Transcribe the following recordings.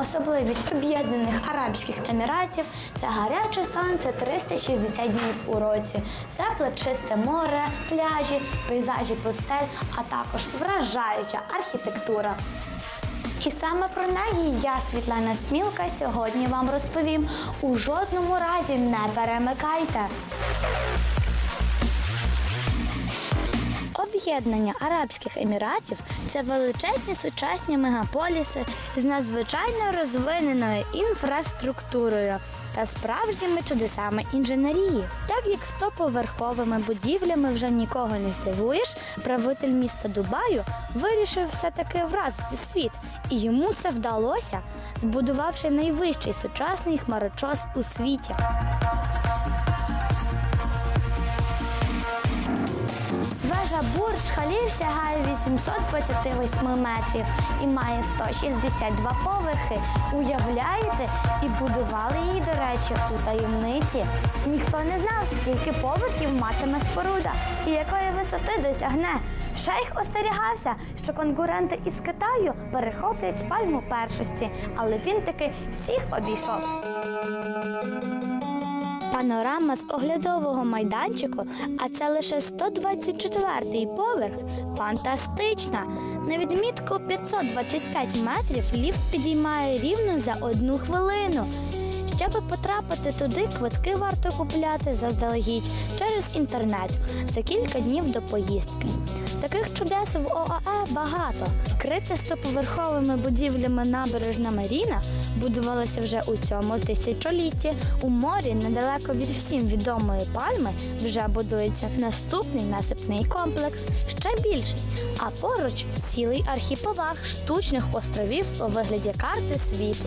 Особливість Об'єднаних Арабських Еміратів це гаряче сонце 360 днів у році, тепле чисте море, пляжі, пейзажі пустель, а також вражаюча архітектура. І саме про неї я, Світлана Смілка, сьогодні вам розповім. У жодному разі не перемикайте. Об'єднання Арабських Еміратів це величезні сучасні мегаполіси з надзвичайно розвиненою інфраструктурою та справжніми чудесами інженерії. Так як стоповерховими будівлями вже нікого не здивуєш, правитель міста Дубаю вирішив все-таки вразити світ, і йому це вдалося, збудувавши найвищий сучасний хмарочос у світі. Вежа Бурдж Халів сягає 828 метрів і має 162 поверхи. Уявляєте? І будували її, до речі, у таємниці. Ніхто не знав, скільки поверхів матиме споруда і якої висоти досягне. Шейх остерігався, що конкуренти із Китаю перехоплять пальму першості, але він таки всіх обійшов. Панорама з оглядового майданчику, а це лише 124-й поверх. Фантастична! На відмітку 525 метрів ліфт підіймає рівно за одну хвилину. Щоб потрапити туди, квитки варто купляти заздалегідь через інтернет за кілька днів до поїздки. Таких чудес в ОАЕ багато. Вкрита стоповерховими будівлями набережна Маріна будувалася вже у цьому тисячолітті. У морі, недалеко від всім відомої пальми, вже будується наступний насипний комплекс, ще більший. А поруч цілий архіпелаг штучних островів у вигляді карти світу.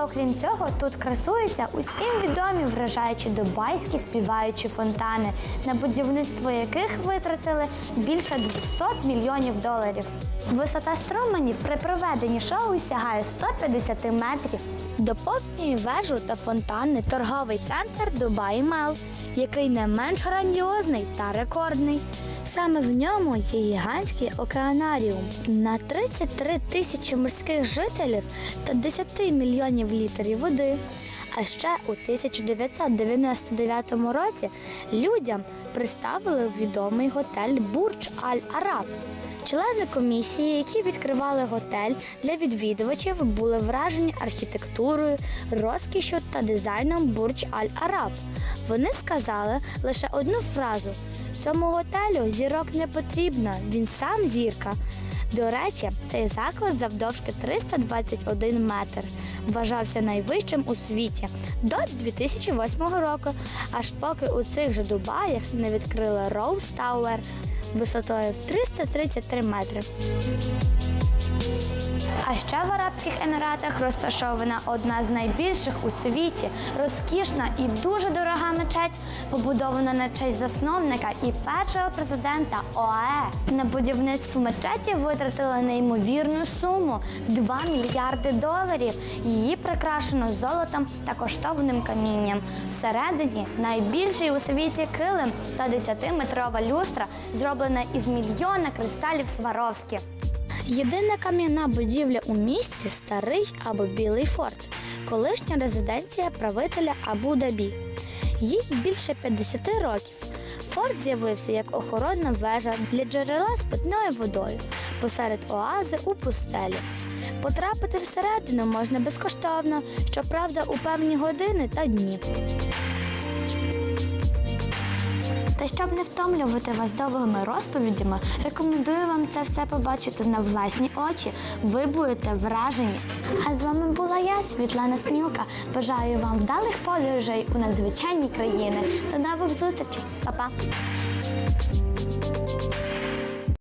Окрім цього, тут красуються усім відомі вражаючі дубайські співаючі фонтани, на будівництво яких витратили більше 200 мільйонів доларів. Висота струменів при проведенні шоу сягає 150 метрів. Доповнює вежу та фонтани торговий центр Дубай Мел, який не менш грандіозний та рекордний. Саме в ньому є гігантський океанаріум на 33 тисячі морських жителів та 10 мільйонів літрів води. А ще у 1999 році людям представили відомий готель Бурдж Аль Араб. Члени комісії, які відкривали готель для відвідувачів, були вражені архітектурою, розкішю та дизайном Бурдж Аль Араб. Вони сказали лише одну фразу: цьому готелю зірок не потрібно, він сам зірка. До речі, цей заклад завдовжки 321 метр. Вважався найвищим у світі до 2008 року, аж поки у цих же Дубаях не відкрили Роуз Тауер висотою в 333 метри. А ще в Арабських Еміратах розташована одна з найбільших у світі, розкішна і дуже дорога мечеть, побудована на честь засновника і першого президента ОАЕ. На будівництво мечеті витратили неймовірну суму 2 мільярди доларів. Її прикрашено золотом та коштовним камінням. Всередині найбільший у світі килим та 10-метрова люстра, зроблена із мільйона кристалів Сваровські. Єдина кам'яна будівля у місті старий або білий форт, колишня резиденція правителя Абу-Дабі. Їй більше 50 років. Форт з'явився як охоронна вежа для джерела з питною водою посеред оази у пустелі. Потрапити всередину можна безкоштовно, щоправда, у певні години та дні. Та щоб не втомлювати вас довгими розповідями, рекомендую вам це все побачити на власні очі. Ви будете вражені. А з вами була я, Світлана Смілка. Бажаю вам вдалих подорожей у надзвичайні країни. До нових зустрічей, Па-па!